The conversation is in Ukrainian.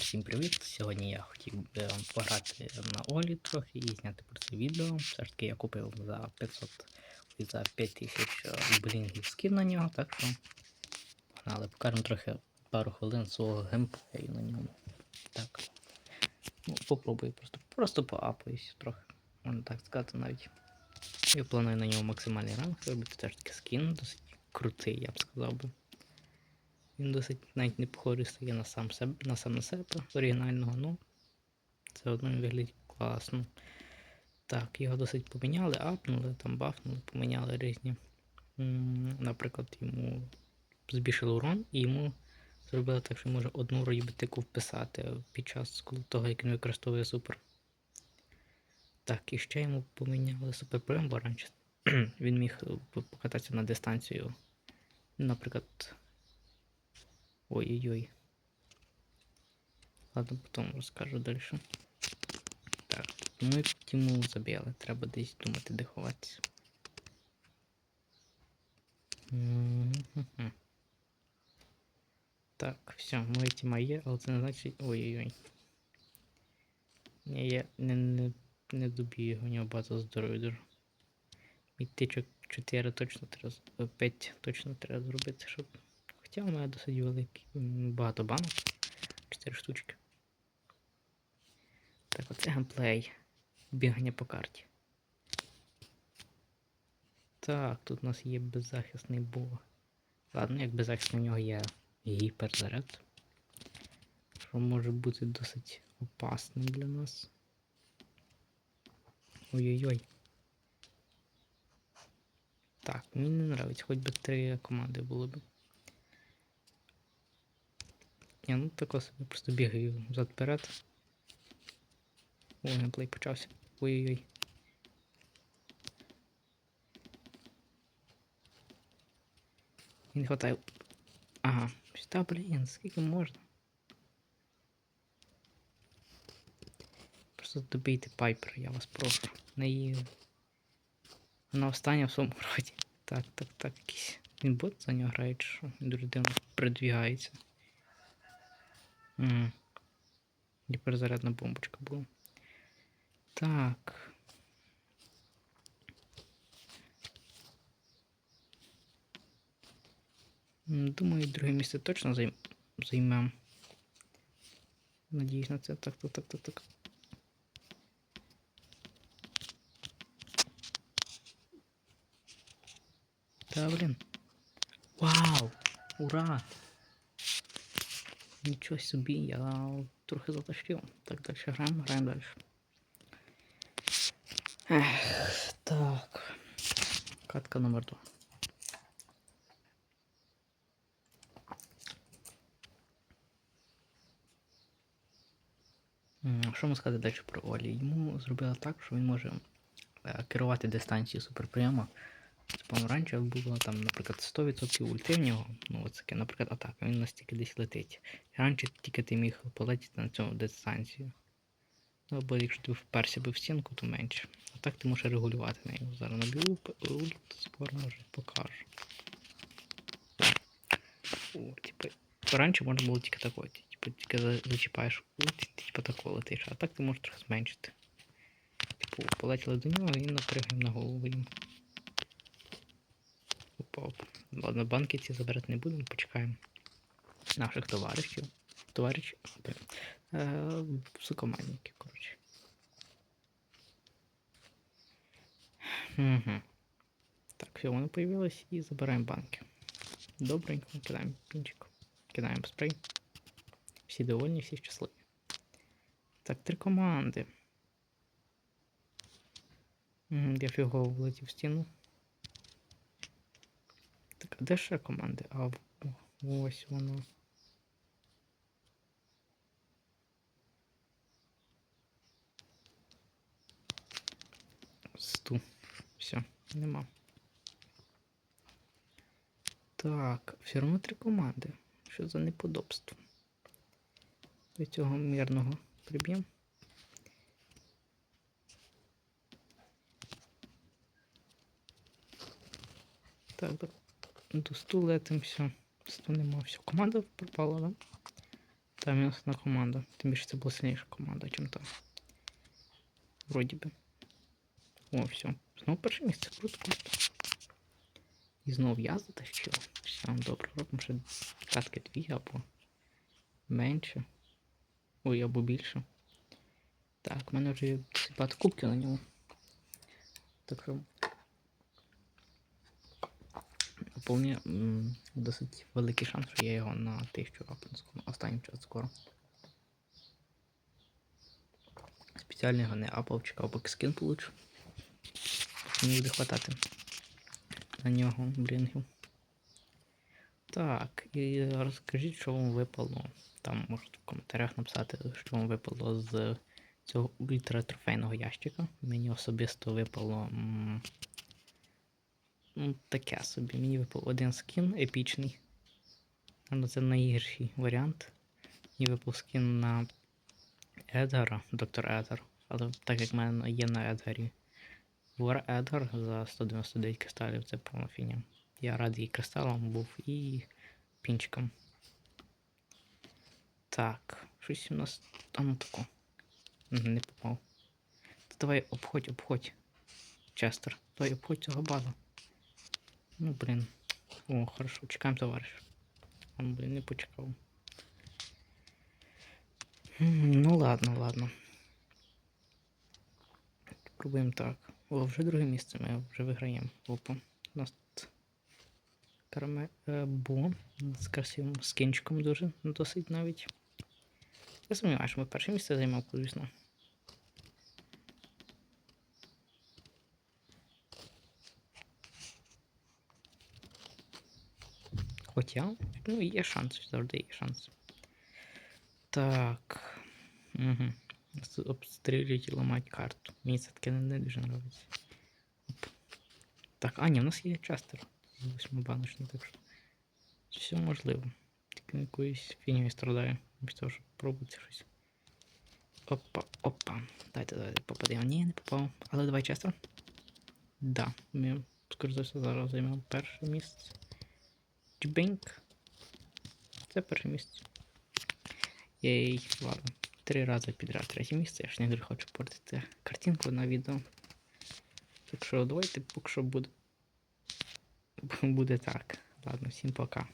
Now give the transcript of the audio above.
всім привіт! Сьогодні я хотів би пограти на Олі трохи і зняти про це відео. Все ж таки я купив за 500 і за 5000 блінгів скін на нього, так що погнали, покажемо трохи пару хвилин свого геймплею на ньому. Так. Ну, попробую просто просто поапаюсь трохи, можна так сказати навіть. Я планую на нього максимальний ранг робити, теж таки скін, досить крутий, я б сказав би. Він досить навіть не похожий стає на сам себе, на сам на себе оригінального, ну це одно він виглядить класно. Так, його досить поміняли, апнули, там бафнули, поміняли різні. Наприклад, йому збільшили урон і йому зробили так, що може одну роїбетику вписати під час того, як він використовує супер. Так, і ще йому поміняли бо раніше він міг е, покататися на дистанцію. Наприклад, Ой-ой-ой. Ладно, потім розкажу далі. Так, ми тіму забили, треба десь думати, де ховатися. Так, все, моя тіма є, але це не значить. Ой-ой-ой. Ні, я не, не, не доб'ю у нього багато здоров'я дуже. Мітичок 4 точно треба, 5 точно треба зробити, щоб Хоча у мене досить великий багато банок. 4 штучки. Так, оце геймплей. Бігання по карті. Так, тут у нас є беззахисний бог. Ладно, як беззахисний у нього є гіперзаряд. Що може бути досить опасним для нас. Ой-ой-ой. Так, мені не подобається, хоч би три команди було б. Ні, ну тако собі просто бігаю взад вперед. О, геймплей почався. Ой-ой-ой. Не хватає. Ага, та блін, скільки можна? Просто добийте пайпер, я вас прошу. Не її. Вона встане в своєму роді. Так, так, так, якийсь. Він бот за нього грає, що? Він дуже дивно придвігається. Угу. Гіперзарядна бомбочка була. Так. Думаю, друге місце точно займ... займем. Надіюсь на це. Так, так, так, так, так. Та, блін. Вау! Ура! Нічого собі, я трохи затащив. Так, далі граємо, граємо далі. Ех, так. Катка номер 2. Що можна сказати далі про Олі? Йому зробили так, що він може е, керувати дистанцією суперпрямо. Типу, раніше було там, наприклад, 100% ульти в нього, ну ось таке, наприклад, атака, він настільки десь летить. Раніше тільки ти міг полетіти на цьому дистанцію. Ну, або якщо ти вперся би в стінку, то менше. А так ти можеш регулювати нею. Зараз наб'ю ульт, скоро вже покажу. О, типу, раніше можна було тільки такої, типу, тільки зачіпаєш ульт, ти типу тако летиш, а так ти можеш трохи зменшити. Типу, полетіли до нього і напригаємо на голову їм. Опа. Ладно, банки ці забирати не будемо, почекаємо наших товаришів. Товариш. Е, Сукоманники, коротше. Угу. Так, все, вони появились і забираємо банки. Добренько, кидаємо пінчик. Кидаємо спрей. Всі довольні, всі щасливі. Так, три команди. Я фігово влетів в стіну. Так, де ще команди? А ось воно. Сту. Все, нема. Так, все одно три команди. Що за неподобство? До цього мирного приб'ємо. Так, до, до сту летим, все. Сту нема, все. Команда пропала, да? Та мінусна команда. Тим більше це була сильніша команда, чим та. Вроді би. О, все. Знову перше місце. Круто, круто. І знов я затащив. Все, добре, робимо ще катки дві або менше. Ой, або більше. Так, в мене вже є кубків на ньому. Так що. Вполне досить великий шанс, що я його на 1000 апну останнім часом скоро. Спеціально його не апав, чекав, поки скин получу. Мені буде хватати на нього блінгів. Так, і розкажіть, що вам випало. Там можете в коментарях написати, що вам випало з цього ультратрофейного ящика. Мені особисто випало. м, Ну, таке собі. Мені випав один скін епічний. Ну, це найгірший варіант. Мені випав скін на Едгара, доктор Едгар. Але так як в мене є на Едгарі Вор Едгар за 199 кристалів, це повна фіня. Я радий кристалом був і пінчиком. Так, щось у нас там тако. Не попав. Давай обходь, обходь. Честер. Давай обходь цього базу. Ну, блін. О, хорошо, чекаємо товариш. Он, блін, не почекав. Ну ладно, ладно. Пробуємо так. О, вже друге місце ми вже виграємо. Опа. У нас тут карме е, бо з красивим скінчиком дуже досить навіть. Я сумніваюся, що ми перше місце займав, звісно. Хоча, ну, є шанс, завжди є шанс. Так. Угу. Обстрілюють і ламають карту. Мені це таке не, дуже подобається. Так, а, ні, у нас є частер. з Восьмибаночний, так що. Все можливо. Тільки якоюсь фінію страдаю. Без того, щоб пробувати щось. Опа, опа. Дайте, давайте попадемо. Ні, не попав. Але давай часто. Да, ми, скоріше за все, зараз займемо перше місце. Чбеньк. Це перше місце. Єй, ладно. Три рази підряд третє місце. Я ж не дуже хочу портити картинку на відео. Так що давайте поки що буде. Буде так. Ладно, всім пока.